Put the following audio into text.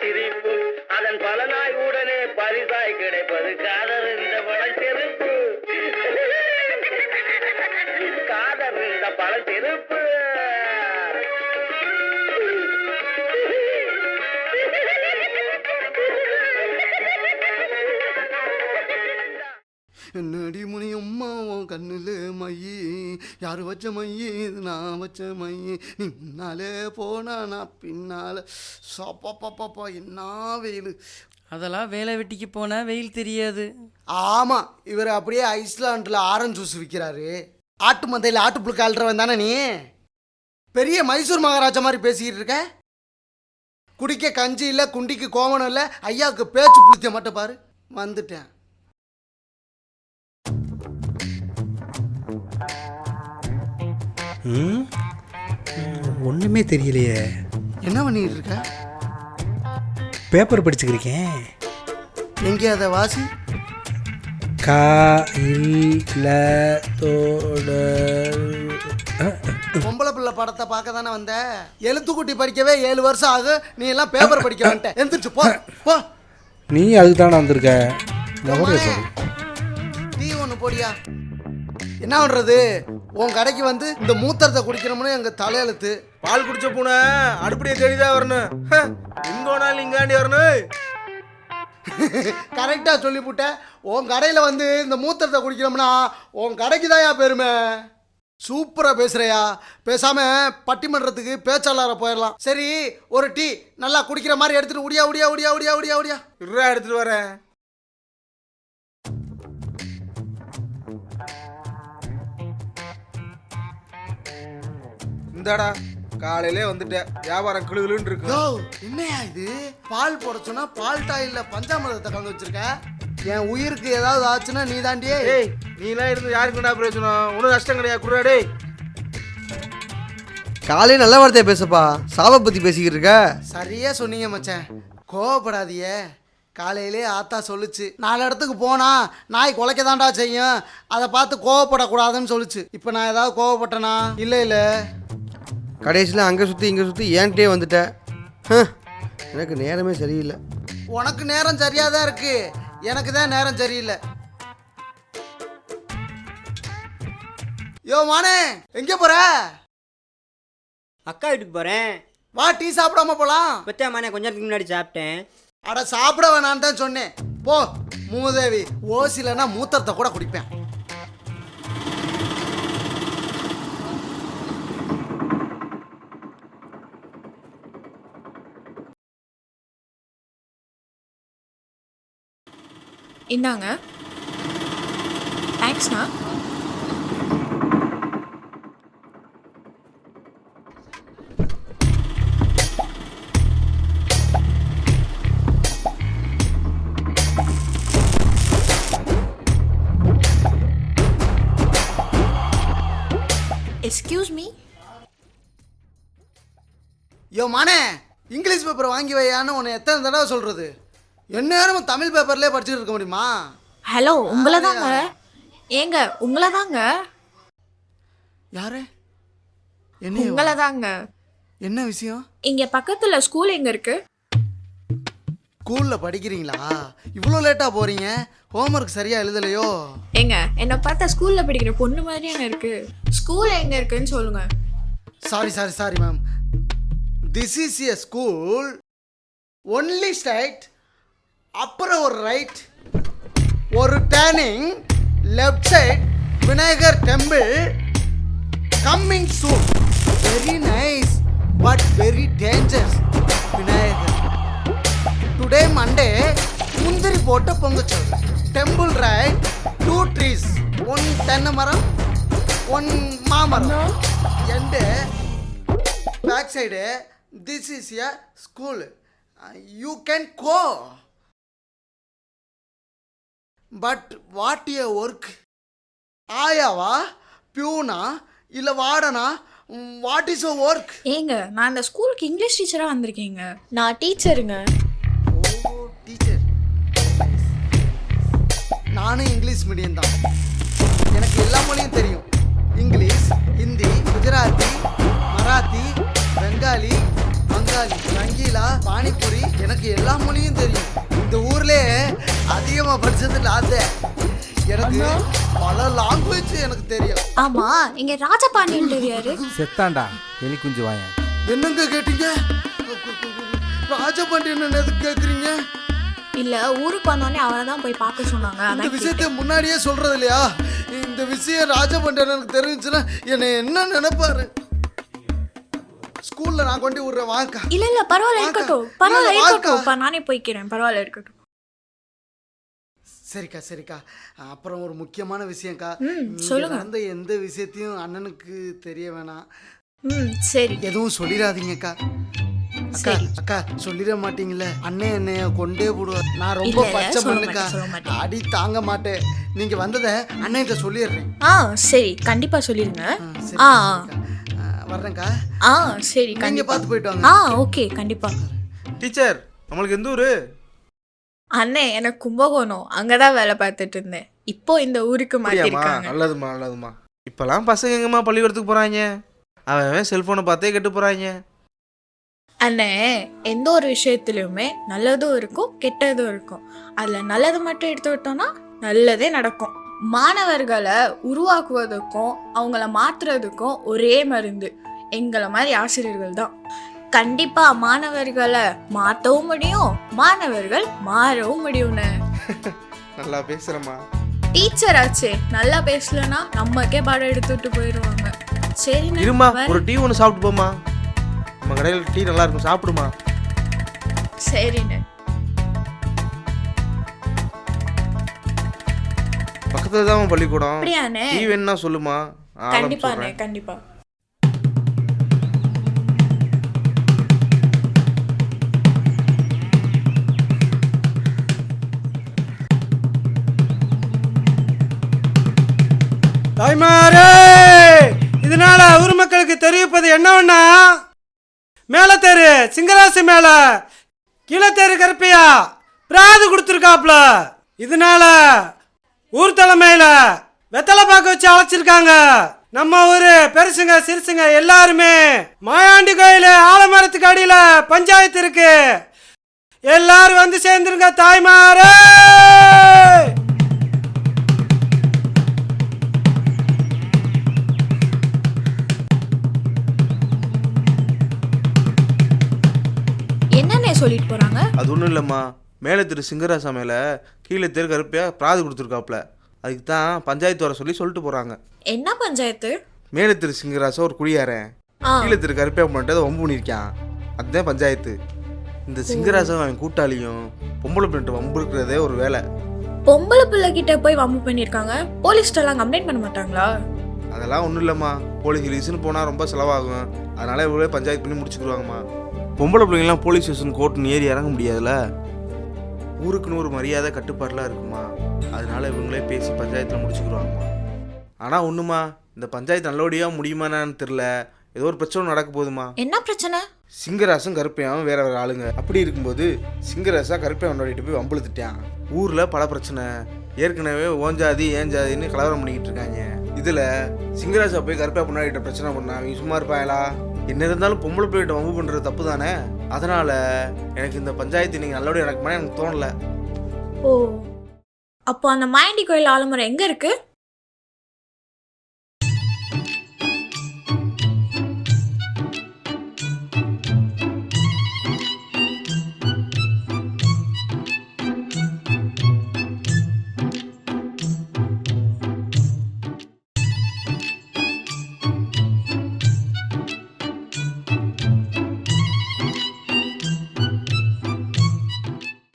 சிரிப்பு. அதன் பலனாய் உடனே பரிசாய் கிடைப்பது காதல் இந்த பழச்செருப்பு காதல் இந்த பழச்செருப்பு நடிமுனி அம்மா கண்ணுல யார் வச்ச மையி? இது நான் வச்ச மையி. நீ முன்னாலே போனா நான் பின்னால. சப்பப்பப்பப்பா என்ன வெயில். அதெல்லாம் வேலை வெட்டிக்கு போனால் வெயில் தெரியாது. ஆமாம் இவர் அப்படியே ஐஸ்லாண்டில் ஆரஞ்சு ஜூஸ் விற்கிறாரு ஆட்டு மந்தையில் ஆட்டு புழுக்க அல்றவன் தானே நீ? பெரிய மைசூர் மகாராஜா மாதிரி பேசிக்கிட்டு இருக்க? குடிக்க கஞ்சி இல்லை குண்டிக்கு கோவணம் இல்லை ஐயாவுக்கு பேச்சு புளித்த மட்டும் பாரு. வந்துட்டேன். ம்? ஒன்றுமே தெரியலையே. என்ன பண்ணிட்டு இருக்க? பேப்பர் படிச்சுக்கிருக்கேன். எங்கே அதை வாசி? கா தோடர் பொம்பளை பிள்ளை படத்தை பார்க்க தானே வந்த? எழுத்துக்குட்டி படிக்கவே ஏழு வருஷம் ஆகும் நீ எல்லாம் பேப்பர் படிக்க வந்துட்ட. எந்திரிச்சு போ போ. நீ அதுக்கு தானே வந்திருக்க டீ ஒன்று போடியா? என்ன பண்ணுறது உன் கடைக்கு வந்து இந்த மூத்திரத்தை குடிக்கணும்னு எங்கள் தலையெழுத்து பால் குடிச்ச பூனை அடுப்படியை தேடிதான் வரணும். ஹ, எங்க வேணாலும் இங்காண்டி வரணும். கரெக்டாக சொல்லிவிட்டேன் உன் கடையில் வந்து இந்த மூத்திரத்தை குடிக்கிறோம்னா உன் கடைக்கு தான் பெருமை? சூப்பராக பேசுகிறையா பேசாமல் பட்டிமன்றத்துக்கு பேச்சாளரை போயிடலாம் சரி ஒரு டீ நல்லா குடிக்கிற மாதிரி எடுத்துட்டு உடியா உடியா உடியா உடியா உடியா உடியா இருடா எடுத்துட்டு வரேன். இந்தாடா காலையிலே வந்துட்டேன். வியாபாரம் கிளுகிளுன்னு இருக்கு. யோ என்னையா இது? பால் போட சொன்னா பால் டாயில்ல பஞ்சாமிரதத்தை கலந்து வச்சிருக்க? என் உயிருக்கு ஏதாவது ஆச்சுன்னா நீ தாண்டியே ஏய் நீலாம் இருந்து யாருக்குண்டா பிரயோஜனம்? ஒன்றும் நஷ்டம் கிடையாது குடுறா டேய். காலையில் நல்ல வார்த்தையை பேசப்பா. சாவை பற்றி பேசிக்கிட்டு இருக்க. சரியா சொன்னீங்க மச்சான். கோவப்படாதியே. காலையிலே ஆத்தா சொல்லுச்சு நாலு இடத்துக்கு போனா நாய் குலைக்க தாண்டா செய்யும். அதை பார்த்து கோவப்படக்கூடாதுன்னு சொல்லுச்சு. இப்போ நான் ஏதாவது கோவப்பட்டேனா? இல்லை இல்லை. கடைசியில் அங்கே சுற்றி இங்கே சுற்றி ஏன்ட்டே வந்துட்ட? ஹம், எனக்கு நேரமே சரியில்லை. உனக்கு நேரம் சரியா தான் இருக்கு. எனக்கு தான் நேரம் சரியில்லை. யோ மானே எங்கே போற? அக்கா வீட்டுக்கு போகிறேன் வா டீ சாப்பிடாம போலாம். பத்தாமாண்ணே கொஞ்ச நேரத்துக்கு முன்னாடி சாப்பிட்டேன். அட சாப்பிட வேணான்னு தான் சொன்னேன். போ மூதேவி ஓசிலனா மூத்தரத்தை கூட குடிப்பேன். இந்தாங்க. தேங்க்ஸ்ண்ணா எக்ஸ்கியூஸ் மீ யோ மானே இங்கிலீஷ் பேப்பர் வாங்கி வையான்னு உன்னை எத்தனை தடவை சொல்கிறது எந்நேரமும் தமிழ் பேப்பர்லேயே படிச்சுட்டு இருக்க முடியுமா? ஹலோ உங்களை தாங்க. ஏங்க உங்களை தாங்க. யாரு? என்ன உங்களை தாங்க. என்ன விஷயம்? இங்க பக்கத்துல ஸ்கூல் எங்க இருக்கு? ஸ்கூலில் படிக்கிறீங்களா? இவ்வளோ லேட்டாக போறீங்க? ஹோம்ஒர்க் சரியாக எழுதலையோ? ஏங்க என்னை பார்த்தா ஸ்கூல்ல படிக்கிற பொண்ணு மாதிரியான இருக்கு. ஸ்கூல் எங்க இருக்குன்னு சொல்லுங்க. Sorry sorry sorry ma'am this is a school only straight அப்புறம் ஒரு ரைட் ஒரு turning left side Vinayagar temple coming soon very nice but very dangerous Vinayagar. Today Monday முந்திரி போட்ட பொங்கச்சோறு. Temple right two trees one தென்னை மரம் one மாமரம். And back side this is a school you can go but what a work ஆயாவா பியூனா இல்லை வாடனா what is a work ஏங்க நான் அந்த ஸ்கூலுக்கு இங்கிலீஷ் டீச்சரா வந்திருக்கேங்க. நான் டீச்சருங்க. ஓ டீச்சர். நானும் இங்கிலீஷ் மீடியம் தான். எனக்கு எல்லா மொழியும் தெரியும். இங்கிலீஷ் ஹிந்தி குஜராத்தி மராத்தி பெங்காலி பங்காளி ரங்கீலா பானிபூரி எனக்கு எல்லா மொழியும் தெரியும். இந்த அதிகமாக படிச்சது நான். எனக்கு பல லாங்குவேஜ் எனக்கு தெரியும். ஆமா இங்க ராஜபாண்டியன் தெரியாரு. செத்தாண்டா எலி குஞ்சு வாயன். என்னங்க கேட்டீங்க? ராஜபாண்டியன் எதுக்கு கேட்குறீங்க இல்ல ஊருக்கு வந்தோடனே அவரை தான் போய் பார்க்க சொன்னாங்க கேட்டேன். விஷயத்தை முன்னாடியே சொல்றது இல்லையா? இந்த விஷயம் ராஜபண்டனுக்கு தெரிஞ்சுன்னா என்னை என்ன நினைப்பாரு? ஸ்கூல்ல நான் கொண்டு விடுறேன் வாங்கக்கா. இல்ல இல்ல பரவாயில்ல. இருக்கட்டும். பரவாயில்ல இருக்கட்டும். நானே போய்க்கிறேன். பரவாயில்ல இருக்கட்டும். சரிக்கா சரிக்கா. அப்புறம் ஒரு முக்கியமான விஷயம்க்கா. சொல்லுங்க. நடந்த எந்த விஷயத்தையும் அண்ணனுக்கு தெரிய வேணாம். ம் சரி. எதுவும் சொல்லிடாதீங்கக்கா. அக்கா சரி. அக்கா சொல்லிட மாட்டீங்கல்ல அண்ணன் என்னைய கொண்டே போடுவார் நான் ரொம்ப பச்சை மாட்டேன். அடி தாங்க மாட்டேன். நீங்க வந்ததை அண்ணன்கிட்ட சொல்லிடுறேன். ஆ சரி. கண்டிப்பா சொல்லிருங்க ஆ, வர்றேன்க்கா. ஆ சரி. நீங்க கண்டிப்பா. பார்த்து போயிட்டு வாங்க. ஆ ஓகே. கண்டிப்பா. டீச்சர் நம்மளுக்கு எந்த ஊரு? அண்ணே எனக்கு கும்பகோணம். அங்கதான் வேலை பார்த்துட்டு இருந்தேன். இப்போ இந்த ஊருக்கு அப்படியாம்மா? மாத்திருக்காங்க நல்லதும்மா நல்லதும்மா. இப்போலாம் பசங்க எங்கம்மா பள்ளிக்கூடத்துக்கு போகிறாங்க அவன் செல்ஃபோனை பார்த்தே கெட்டு போகிறாங்க அண்ணே எந்த ஒரு விஷயத்துலையுமே நல்லதும் இருக்கும் கெட்டதும் இருக்கும். அதுல நல்லது மட்டும் எடுத்து விட்டோம்னா நல்லதே நடக்கும். மாணவர்களை உருவாக்குவதற்கும் அவங்கள மாத்துறதுக்கும் ஒரே மருந்து. எங்களை மாதிரி ஆசிரியர்கள் தான். கண்டிப்பா மாணவர்களை மாத்தவும் முடியும் மாணவர்கள் மாறவும் முடியும்னு. நல்லா பேசுகிறேம்மா டீச்சர் ஆச்சே நல்லா பேசலனா நமக்கே பாடம் எடுத்துட்டு போயிடுவாங்க. சரி இருமா ஒரு டீ ஒன்று சாப்பிட்டு போம்மா. நம்ம கடையில் டீ நல்லா இருக்கும் சாப்பிடுமா? சரிண்ணே. பக்கத்தில் தான் பள்ளிக்கூடம் டீ வேணும்னா சொல்லுமா? கண்டிப்பாண்ணே. கண்டிப்பா. தாய்மாரே இதனால ஊர் மக்களுக்கு தெரிவிப்பது என்னவென்னா மேல தெரு சிங்கராசி மேல. கீழே தெரு கருப்பையா? பிராது கொடுத்துருக்காப்ல இதனால ஊர் தலைமையில வெத்தலை பாக்க வச்சு அழைச்சிருக்காங்க. நம்ம ஊரு பெருசுங்க சிறுசுங்க எல்லாருமே. மாயாண்டி கோயில் ஆலமரத்துக்கு அடியில பஞ்சாயத்து இருக்கு. எல்லாரும் வந்து சேர்ந்துருங்க தாய்மாரே! சொல்லிட்டு போறாங்க. அது ஒன்றும் இல்லைம்மா. மேலே திரு சிங்கராசா மேலே கீழே தெரு கருப்பையா பிராது கொடுத்துருக்காப்புல. அதுக்கு தான் பஞ்சாயத்து வர சொல்லி சொல்லிட்டு போகிறாங்க என்ன பஞ்சாயத்து? மேலே திரு சிங்கராசா ஒரு குடியாரன் கீழே திரு கருப்பையா பண்ணிட்டு வம்பு பண்ணியிருக்கான் அதுதான் பஞ்சாயத்து. இந்த சிங்கராசன் அவன் கூட்டாளியும் பொம்பளை பிள்ளைட்டு வம்பு இருக்கிறதே ஒரு வேலை. பொம்பளை பிள்ளை கிட்ட போய் வம்பு பண்ணிருக்காங்க. போலீஸ்ட்ட எல்லாம் கம்ப்ளைண்ட் பண்ண மாட்டாங்களா? அதெல்லாம் ஒன்றும் இல்லைம்மா. போலீஸ் கிலீஸ்னு போனால் ரொம்ப செலவாகும். அதனால இவ்வளோ பஞ்சாயத்து பண்ணி முடிச்சுக்கிடுவாங்கம்மா. பொம்பளை பிள்ளைங்களாம் போலீஸ் ஸ்டேஷன் கோர்ட்டுன்னு ஏறி இறங்க முடியாதுல்ல? ஊருக்குன்னு ஒரு மரியாதை கட்டுப்பாடுலாம் இருக்குமா? அதனால இவங்களே பேசி பஞ்சாயத்தில் முடிச்சுக்கிடுவாங்கம்மா. ஆனால் ஒன்றுமா இந்த பஞ்சாயத்து நல்லபடியாக முடியுமான்னு தெரில ஏதோ ஒரு பிரச்சனை நடக்க போகுதுமா? என்ன பிரச்சனை? சிங்கராசும் கருப்பையாவும் வேற வேற ஆளுங்க. அப்படி இருக்கும்போது சிங்கராசா கருப்பையன் ஓடிட்டு போய் வம்புழுத்துட்டான். ஊர்ல பல பிரச்சனை. ஏற்கனவே ஓஞ்சாதி ஏஞ்சாதின்னு கலவரம் பண்ணிக்கிட்டு இருக்காங்க. இதில் சிங்கராஜா போய் கருப்பா பொண்ணாடிட்ட பிரச்சனை பண்ணா அவங்க சும்மா இருப்பாங்களா என்ன இருந்தாலும் பொம்பளை பிள்ளைகிட்ட வம்பு பண்ணுறது தப்பு தானே அதனால் எனக்கு இந்த பஞ்சாயத்து நீங்கள் நல்லபடியாக நடக்குமானே எனக்கு தோணலை. ஓ. அப்போ அந்த மாயண்டி கோயில் ஆலமரம் எங்கே இருக்குது